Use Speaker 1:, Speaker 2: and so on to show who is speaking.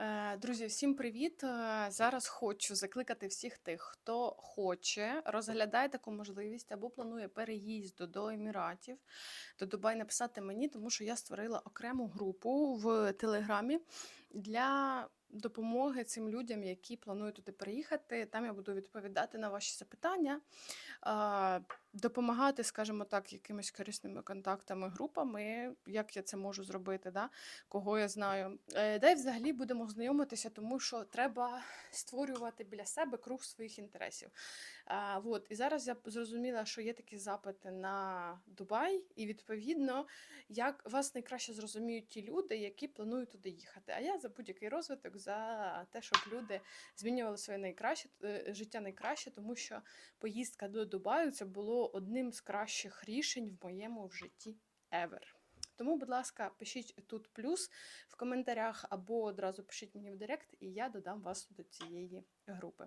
Speaker 1: Е, Друзі, всім привіт! Е, Зараз хочу закликати всіх тих, хто хоче, розглядає таку можливість або планує переїзду до Еміратів, до Дубай написати мені, тому що я створила окрему групу в Телеграмі для допомоги цим людям, які планують туди переїхати. Там я буду відповідати на ваші запитання, е, допомагати, скажімо так, якимись корисними контактами, групами, як я це можу зробити. Да? кого я знаю. Е, Де взагалі будемо знайомитися, тому що треба створювати біля себе круг своїх інтересів. А, вот. І зараз я зрозуміла, що є такі запити на Дубай, і відповідно, як вас найкраще зрозуміють ті люди, які планують туди їхати. А я за будь-який розвиток, за те, щоб люди змінювали своє найкраще е, життя найкраще, тому що поїздка до Дубаю це одним з кращих рішень в моєму в житті ever. Тому, будь ласка, пишіть тут плюс в коментарях або одразу пишіть мені в директ, і я додам вас до цієї групи.